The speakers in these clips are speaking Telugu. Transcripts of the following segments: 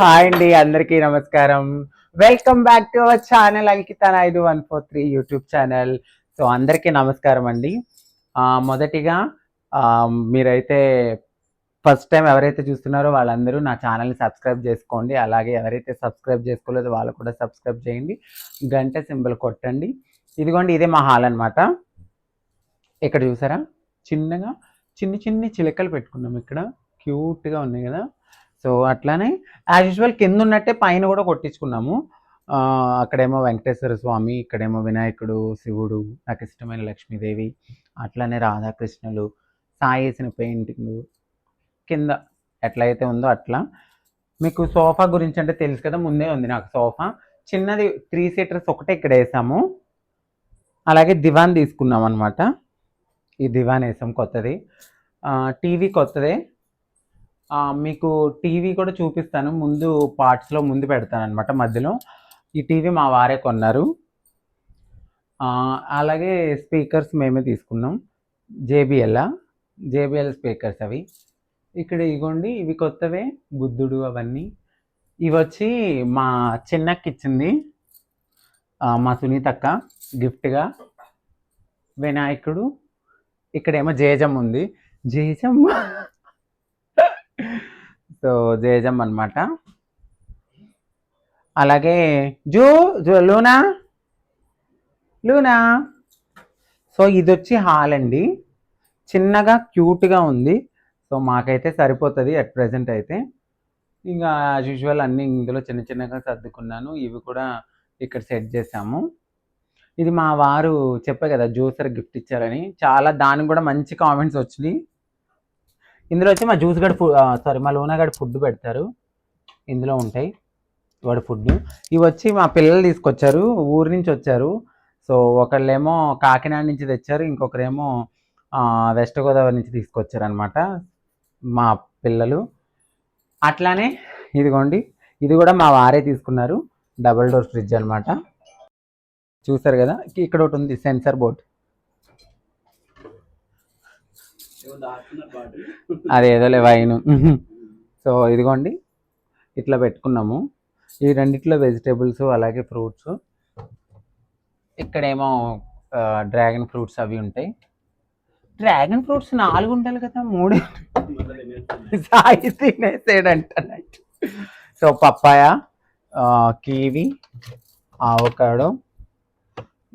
హాయ్ అండి అందరికీ నమస్కారం. Welcome back to our channel Ankita Naidu one four three YouTube channel so అందరికీ నమస్కారం అండి. మొదటిగా మీరైతే ఫస్ట్ టైం ఎవరైతే చూస్తున్నారో వాళ్ళందరూ నా ఛానల్ని సబ్స్క్రైబ్ చేసుకోండి. అలాగే ఎవరైతే సబ్స్క్రైబ్ చేసుకోలేదో వాళ్ళు కూడా సబ్స్క్రైబ్ చేయండి. గంట సింబల్ కొట్టండి. ఇదిగోండి ఇదే మా హాల్ అనమాట ఇక్కడ చూసారా? చిన్నగా చిన్ని చిన్ని చిలకలు పెట్టుకున్నాం ఇక్కడ. క్యూట్గా ఉన్నాయి కదా. సో అట్లానే యాజ్ యూజువల్ కింద ఉన్నట్టే పైన కూడా కొట్టించుకున్నాము. అక్కడేమో వెంకటేశ్వర స్వామి ఇక్కడేమో వినాయకుడు శివుడు నాకు ఇష్టమైన లక్ష్మీదేవి అట్లానే రాధాకృష్ణులు సాయి వేసిన పెయింటింగ్ కింద ఎట్లయితే ఉందో అట్లా. మీకు సోఫా గురించి అంటే తెలుసు కదా ముందే ఉంది నాకు సోఫా. చిన్నది త్రీ సీటర్స్ ఒకటే ఇక్కడ వేసాము. అలాగే దివాన్ తీసుకున్నాం అనమాట ఈ దివాన్ వేసాం కొత్తది. టీవీ కొత్తదే. మీకు టీవీ కూడా చూపిస్తాను. ముందు పార్ట్స్లో ముందు పెడతాను అనమాట మధ్యలో. ఈ టీవీ మా వారే కొన్నారు. అలాగే స్పీకర్స్ మేమే తీసుకున్నాం. జేబిఎల్ జేబిఎల్ స్పీకర్స్ అవి. ఇక్కడ ఇగోండి ఇవి కొత్తవే. బుద్ధుడు అవన్నీ. ఇవి వచ్చి మా చిన్నకి ఇచ్చింది మా సునీతక్క గిఫ్ట్గా. వినాయకుడు. ఇక్కడేమో జేజం ఉంది. జేజమ్మ సో జేజం అనమాట అలాగే జూ జూ లూనా? లూనా? సో ఇది వచ్చి హాల్ అండి. చిన్నగా క్యూట్గా ఉంది. సో మాకైతే సరిపోతుంది అట్ ప్రజెంట్ అయితే. ఇంకా యాజ్ యూజువల్ అన్నీ ఇందులో చిన్న చిన్నగా సర్దుకున్నాను. ఇవి కూడా ఇక్కడ సెట్ చేసాము ఇది మా వారు చెప్పే కదా జ్యూసర్ గిఫ్ట్ ఇచ్చారని. చాలా దానికి కూడా మంచి కామెంట్స్ వచ్చినాయి. ఇందులో వచ్చి మా జ్యూస్ గడ్ ఫుడ్ సారీ మా లోనా గడ్ ఫుడ్ పెడతారు. ఇందులో ఉంటాయి వాడు ఫుడ్ ఇవి వచ్చి మా పిల్లలు తీసుకొచ్చారు ఊరి నుంచి వచ్చారు. సో ఒకళ్ళేమో కాకినాడ నుంచి తెచ్చారు ఇంకొకరేమో వెస్ట్ గోదావరి నుంచి తీసుకొచ్చారు అనమాట మా పిల్లలు. అట్లానే ఇదిగోండి ఇది కూడా మా వారే తీసుకున్నారు. డబల్ డోర్ ఫ్రిడ్జ్ అనమాట చూసారు కదా ఇక్కడ ఒకటి ఉంది సెన్సర్ బోర్డ్. అదేదో వైన్. సో ఇదిగోండి ఇట్లా పెట్టుకున్నాము. ఈ రెండిట్లో వెజిటేబుల్స్ అలాగే ఫ్రూట్స్. ఇక్కడేమో డ్రాగన్ ఫ్రూట్స్ అవి ఉంటాయి. డ్రాగన్ ఫ్రూట్స్ నాలుగు ఉండాలి కదా మూడు సాయి తినేసాడంట సో పప్పాయ కీవి ఆవకాడో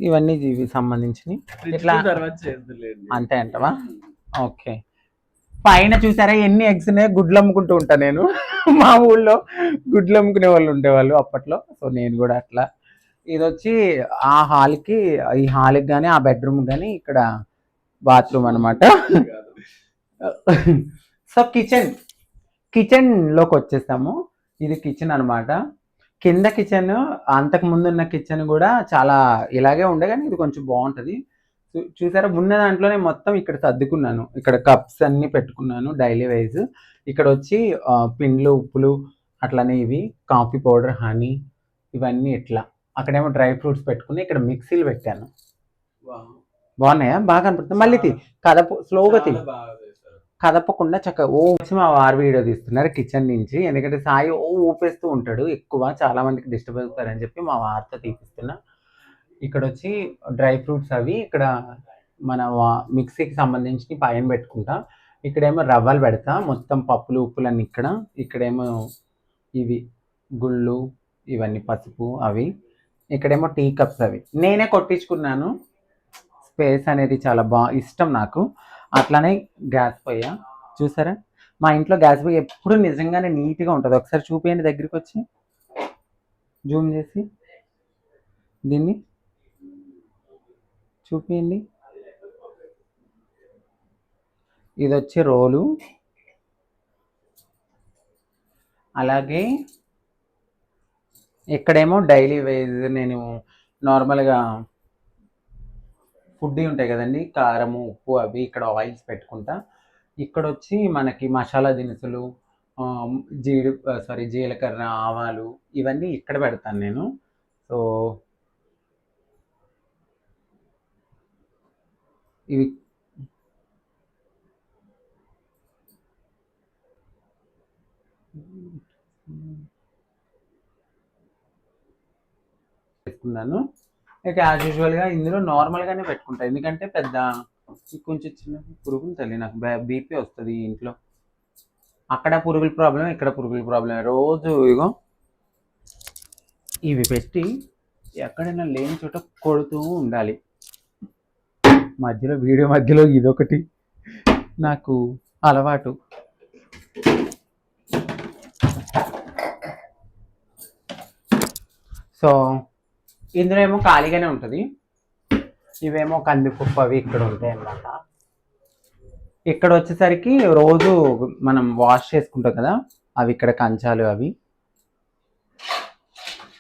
ఇవన్నీ ఇవి సంబంధించినవి. ఇట్లా అంతే అంటవా? ఓకే. పైన చూసారా ఎన్ని ఎగ్స్ గుడ్లు అమ్ముకుంటూ ఉంటా నేను. మా ఊళ్ళో గుడ్లు అమ్ముకునే వాళ్ళు ఉండేవాళ్ళు అప్పట్లో. సో నేను కూడా అట్లా. ఇది వచ్చి ఆ హాల్కి ఈ హాల్కి కానీ ఆ బెడ్రూమ్ కానీ ఇక్కడ బాత్రూమ్ అనమాట సో కిచెన్. కిచెన్లోకి వచ్చేసాము. ఇది కిచెన్ అనమాట కింద కిచెన్ అంతకు ముందు ఉన్న కిచెన్ కూడా చాలా ఇలాగే ఉండే కానీ ఇది కొంచెం బాగుంటుంది. చూసారా? ఉన్న దాంట్లోనే మొత్తం ఇక్కడ సర్దుకున్నాను. ఇక్కడ కప్స్ అన్ని పెట్టుకున్నాను డైలీ వైజ్. ఇక్కడ వచ్చి పిండ్లు ఉప్పులు అట్లనే ఇవి కాఫీ పౌడర్ హనీ ఇవన్నీ ఇట్లా అక్కడేమో డ్రై ఫ్రూట్స్ పెట్టుకుని ఇక్కడ మిక్సీలు పెట్టాను. బాగున్నాయా? బాగా కనపడుతుంది మళ్ళీ తీ కదప స్లోగా తీ. కదపకుండా చక్కగా ఓ వచ్చి మా వారు వీడియో తీస్తున్నారు కిచెన్ నుంచి. ఎందుకంటే సాయి ఓ ఊపేస్తూ ఉంటాడు ఎక్కువ. చాలా మందికి డిస్టర్బ్ అవుతారని చెప్పి మా వారితో తీపిస్తున్నా. ఇక్కడ వచ్చి డ్రై ఫ్రూట్స్ అవి ఇక్కడ మన వా- మిక్సీకి సంబంధించి పైన పెట్టుకుంటా. ఇక్కడేమో రవ్వలు పెడతా మొత్తం పప్పులు ఉప్పులన్నీ ఇక్కడ. ఇక్కడేమో ఇవి గుళ్ళు ఇవన్నీ పసుపు అవి. ఇక్కడేమో టీ కప్స్ అవి. నేనే కొట్టించుకున్నాను. స్పేస్ అనేది చాలా బా ఇష్టం నాకు. అట్లానే గ్యాస్ పోయా చూసారా? మా ఇంట్లో గ్యాస్ పొయ్యి ఎప్పుడు నిజంగానే నీట్గా ఉంటుంది. ఒకసారి చూపించండి దగ్గరికి వచ్చి జూమ్ చేసి. దీన్ని చూపించండి ఇది వచ్చి రోలు. అలాగే ఇక్కడేమో డైలీ వేజ్ నేను నార్మల్గా ఫుడ్ ఉంటాయి కదండి కారము ఉప్పు అవి ఇక్కడ ఆయిల్స్ పెట్టుకుంటా. ఇక్కడ వచ్చి మనకి మసాలా దినుసులు జీడి సారీ జీలకర్ర ఆవాలు ఇవన్నీ ఇక్కడ పెడతాను నేను. సో ఇవి. పెట్టుకున్నాను. ఇక యాజ్ యూజువల్గా ఇందులో నార్మల్గానే పెట్టుకుంటా. ఎందుకంటే పెద్ద కొంచెం చిన్న పురుగులు తల్లి నాకు. బీపీ వస్తుంది ఇంట్లో. అక్కడ పురుగుల ప్రాబ్లం ఇక్కడ పురుగుల ప్రాబ్లం రోజు ఇగో ఇవి పెట్టి ఎక్కడైనా లేని చోట కొడుతూ ఉండాలి. మధ్యలో వీడియో మధ్యలో ఇదొకటి. నాకు అలవాటు. సో ఇందులో ఏమో ఖాళీగానే ఉంటుంది. ఇవేమో కందిపప్పు అవి ఇక్కడ ఉంటాయి అన్నమాట. ఇక్కడ వచ్చేసరికి రోజు మనం వాష్ చేసుకుంటాం కదా అవి ఇక్కడ కంచాలు అవి.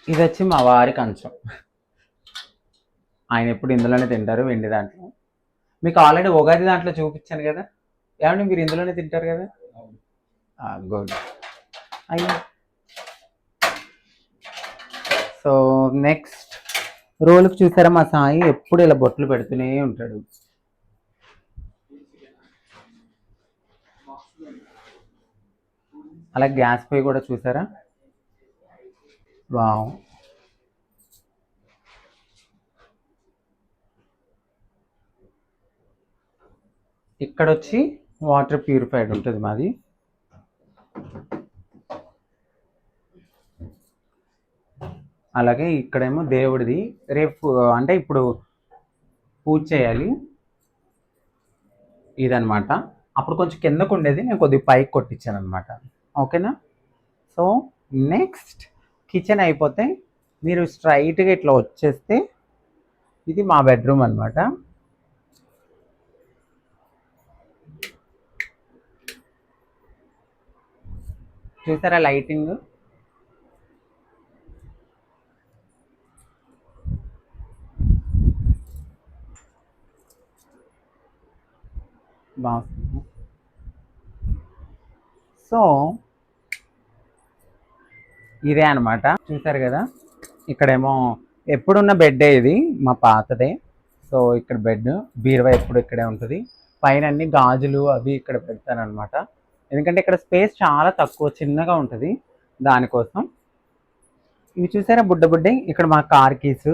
ఇది వచ్చి మా వారి కంచం. ఆయన ఎప్పుడు ఇందులోనే తింటారు వెండి దాంట్లో. మీకు ఆల్రెడీ ఉగాది దాంట్లో చూపించాను కదా. ఏమంటే మీరు ఇందులోనే తింటారు కదా? గుడ్. అయ్యో. So next. రోలుకి చూసారా మా సాయి? ఎప్పుడు ఇలా బొట్లు పెడుతూనే ఉంటాడు. అలా గ్యాస్ పొయ్యి కూడా చూసారా? వావ్. ఇక్కడ వచ్చి వాటర్ ప్యూరిఫైడ్ ఉంటుంది మాది. అలాగే ఇక్కడేమో దేవుడిది. రేపు అంటే ఇప్పుడు పూజ చేయాలి. ఇదనమాట అప్పుడు కొంచెం కిందకు ఉండేది నేను కొద్దిగా పైకి కొట్టించాను అనమాట ఓకేనా? సో నెక్స్ట్ కిచెన్ అయిపోతే మీరు స్ట్రైట్గా ఇట్లా వచ్చేస్తే ఇది మా బెడ్రూమ్ అనమాట చూసారా లైటింగ్? బాగుంది. సో ఇదే అనమాట చూసారు కదా ఇక్కడేమో ఎప్పుడున్న బెడ్ ఇది మా పాతదే. సో ఇక్కడ బెడ్ బీరువా ఎప్పుడు ఇక్కడే ఉంటుంది. పైన అన్ని గాజులు అవి ఇక్కడ పెడతానమాట ఎందుకంటే ఇక్కడ స్పేస్ చాలా తక్కువ చిన్నగా ఉంటుంది దానికోసం. ఇవి చూసారా బుడ్డ బుడ్డే? ఇక్కడ మా కార్ కీస్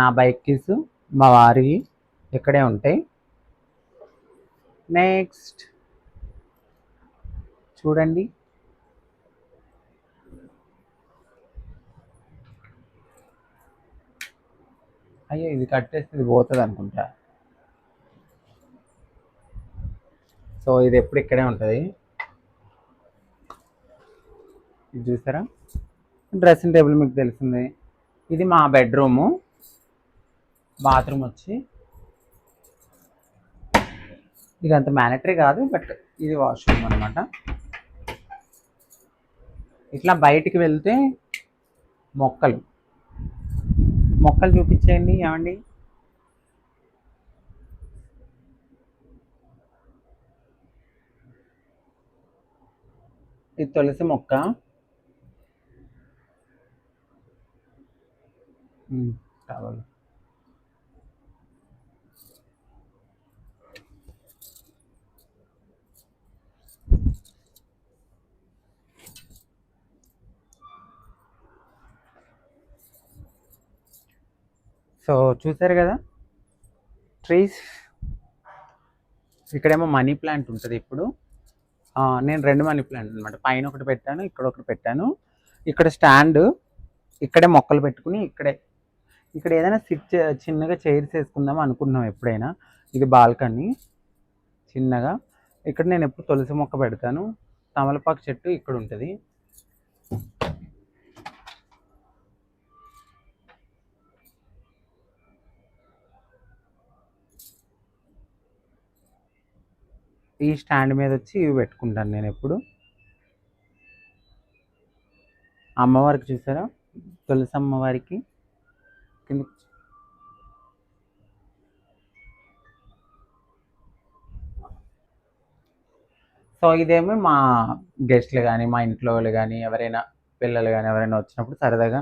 నా బైక్ కీస్ మా వారివి ఇక్కడే ఉంటాయి. నెక్స్ట్ చూడండి. అయ్యో ఇది కట్టేస్తే ఇది పోతుంది అనుకుంటా సో ఇది ఎప్పుడు ఇక్కడే ఉంటుంది. ఇది చూసారా? డ్రెస్సింగ్ టేబుల్ మీకు తెలిసింది. ఇది మా బెడ్రూము. బాత్రూమ్ వచ్చి ఇది అంత మ్యానిటరీ కాదు బట్ ఇది వాష్రూమ్ అనమాట ఇట్లా బయటికి వెళ్తే మొక్కలు. మొక్కలు చూపించేయండి ఏమండి? ఇది తులసి మొక్క. కావాలి. సో చూసారు కదా? ట్రీస్. ఇక్కడేమో మనీ ప్లాంట్ ఉంటుంది ఇప్పుడు. నేను రెండు మనీ ప్లాంట్ అనమాట పైన ఒకటి పెట్టాను ఇక్కడ ఒకటి పెట్టాను. ఇక్కడ స్టాండ్ ఇక్కడే మొక్కలు పెట్టుకుని ఇక్కడే. ఇక్కడ ఏదైనా సిట్ చిన్నగా చైర్స్ వేసుకుందాం అనుకున్నాం ఎప్పుడైనా. ఇది బాల్కనీ చిన్నగా. ఇక్కడ నేను ఎప్పుడు తులసి మొక్క పెడతాను. తమలపాకు చెట్టు ఇక్కడ ఉంటుంది. ఈ స్టాండ్ మీద వచ్చి ఇవి పెట్టుకుంటాను నేను ఎప్పుడు. అమ్మవారికి చూసారా? తులసి అమ్మవారికి కింద సో ఇదేమో మా గెస్ట్లు కానీ మా ఇంట్లో వాళ్ళు కానీ ఎవరైనా పిల్లలు కానీ ఎవరైనా వచ్చినప్పుడు సరదాగా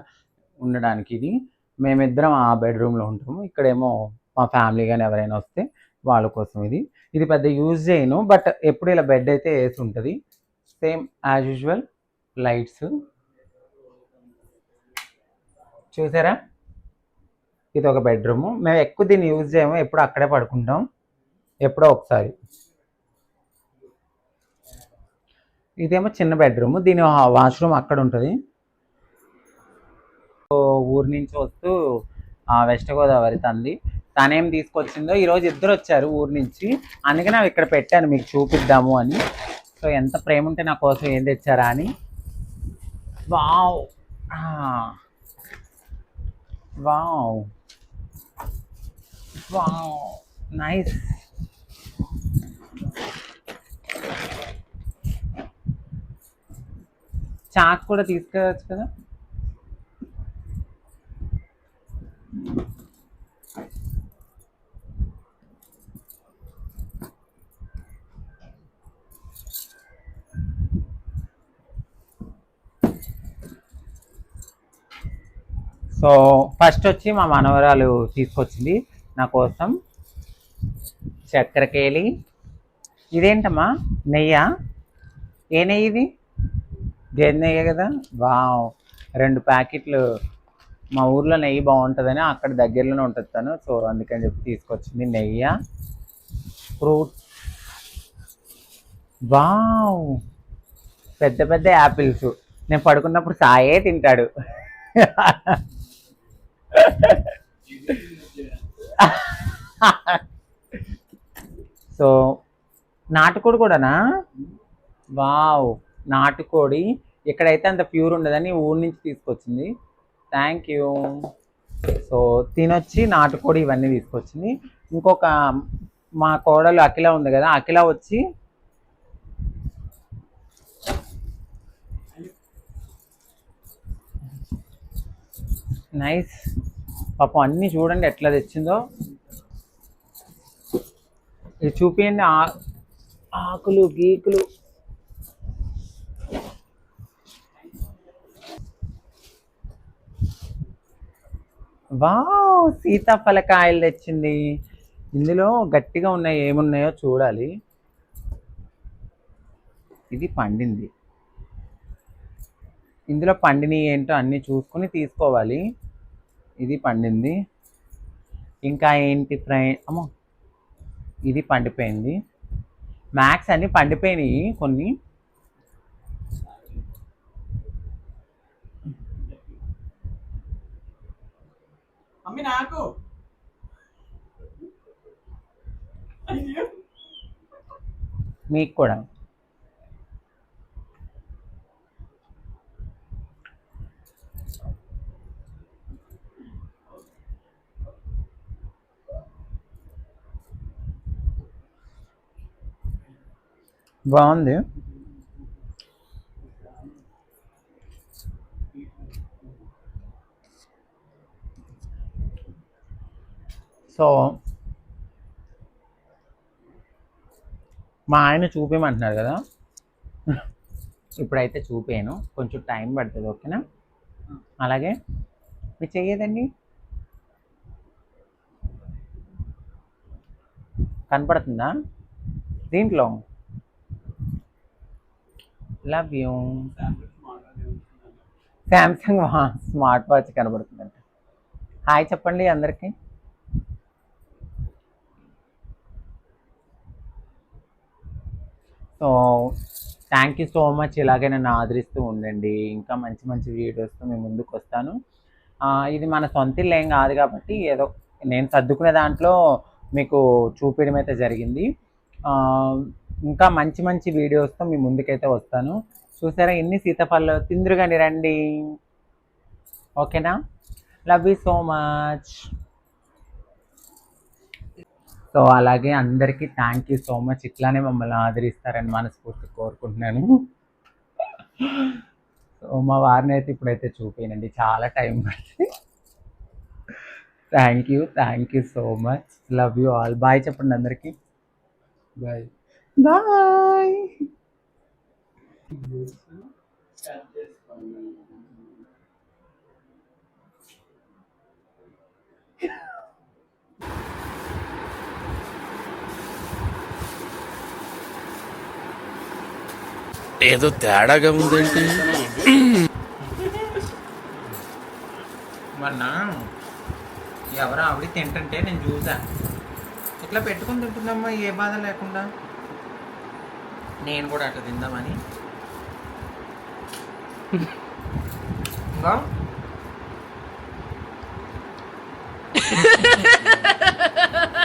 ఉండడానికి ఇది. మేమిద్దరం ఆ బెడ్రూమ్లో ఉంటాము. ఇక్కడేమో మా ఫ్యామిలీ కానీ ఎవరైనా వస్తే వాళ్ళ కోసం ఇది. ఇది పెద్ద యూజ్ చేయను బట్ ఎప్పుడు ఇలా బెడ్ అయితే వేసి ఉంటుంది. సేమ్ యాజ్ యూజువల్ లైట్స్ చూసారా? ఇది ఒక బెడ్రూమ్ మేము ఎక్కువ దీన్ని యూజ్ చేయము ఎప్పుడు అక్కడే పడుకుంటాం. ఎప్పుడో ఒకసారి. ఇదేమో చిన్న బెడ్రూమ్ దీని వాష్రూమ్ అక్కడ ఉంటుంది. సో ఊరి నుంచి వస్తూ ఆ, వెస్ట్ గోదావరి తంది తనేం తీసుకొచ్చిందో ఈరోజు ఇద్దరు వచ్చారు ఊరి నుంచి. అందుకని అవి ఇక్కడ పెట్టాను మీకు చూపిద్దాము అని. సో ఎంత ప్రేమ ఉంటే నా కోసం ఏం తెచ్చారా అని. Wow! Wow! Wow! Nice. Chalk కూడా తీసుకెళ్ళచ్చు కదా? సో ఫస్ట్ వచ్చి మా మనవరాలు తీసుకొచ్చింది నా కోసం చక్కెరకేళి ఇదేంటమ్మా? నెయ్యా? ఏ నెయ్యి ఇది? గేదె నెయ్యి కదా? వావ్. రెండు ప్యాకెట్లు మా ఊర్లో నెయ్యి బాగుంటుందని అక్కడ దగ్గరలోనే ఉంటుంది తను. సో అందుకని చెప్పి తీసుకొచ్చింది నెయ్యి. ఫ్రూట్. వావ్. పెద్ద పెద్ద యాపిల్స్. నేను పడుకున్నప్పుడు సాయే తింటాడు. సో నాటుకోడి కూడానా? వావ్ నాటుకోడి. ఇక్కడైతే అంత ప్యూర్ ఉండదని ఊరి నుంచి తీసుకొచ్చింది. Thank you. సో తినొచ్చి నాటుకోడి ఇవన్నీ తీసుకొచ్చింది. ఇంకొక మా కోడలు అఖిల ఉంది కదా అఖిల వచ్చి నైస్ పాపం అన్నీ చూడండి ఎట్లా తెచ్చిందో. ఇది చూపించండి ఆ- ఆకులు గీకులు. వావ్ సీతాఫలకాయలు తెచ్చింది. ఇందులో గట్టిగా ఉన్నాయి ఏమున్నాయో చూడాలి. ఇది పండింది. ఇందులో పండిని ఏంటో అన్నీ చూసుకుని తీసుకోవాలి. ఇది పండింది. ఇంకా ఏంటి ఫ్రై? అమ్మో ఇది పండిపోయింది. మ్యాక్స్ అన్ని పండిపోయినాయి కొన్ని. నాకు. మీకు కూడా. బాగుంది. సో మా ఆయన చూపించమంటున్నారు కదా. ఇప్పుడైతే చూపాను కొంచెం టైం పడుతుంది ఓకేనా? అలాగే. మీరు చెయ్యదండి. కనపడుతుందా? దీంట్లో love you Samsung smart watch కనబడుతుందంట. Hi చెప్పండి అందరికీ. So thank you so much ఇలాగే నన్ను ఆదరిస్తూ ఉండండి. ఇంకా మంచి మంచి వీడియోస్తో మేము ముందుకు వస్తాను. ఇది మన సొంత ఇల్లు ఏం కాదు కాబట్టి ఏదో నేను సర్దుకునే దాంట్లో మీకు చూపించడం అయితే జరిగింది ఇంకా మంచి మంచి వీడియోస్తో మీ ముందుకైతే వస్తాను. చూసారా ఎన్ని సీతాఫలాలు? తిందురుగాని రండి. ఓకేనా? Love you so much so అలాగే అందరికీ థ్యాంక్ యూ సో మచ్ ఇట్లానే మమ్మల్ని ఆదరిస్తారని మనస్ఫూర్తి కోరుకుంటున్నాను. సో మా వారిని అయితే ఇప్పుడైతే చూపించండి చాలా టైం పడుతుంది. Thank you thank you so much love you all bye చెప్పండి అందరికీ. బాయ్ బాయ్ ఏదో తేడాగా ఉందేంటి మొన్న ఎవరో ఆవిడ తింటుంటే నేను చూసా ఇట్లా పెట్టుకుని తింటుందమ్మా ఏ బాధ లేకుండా? నేను కూడా అట్లా తిందామని. ఇంకా?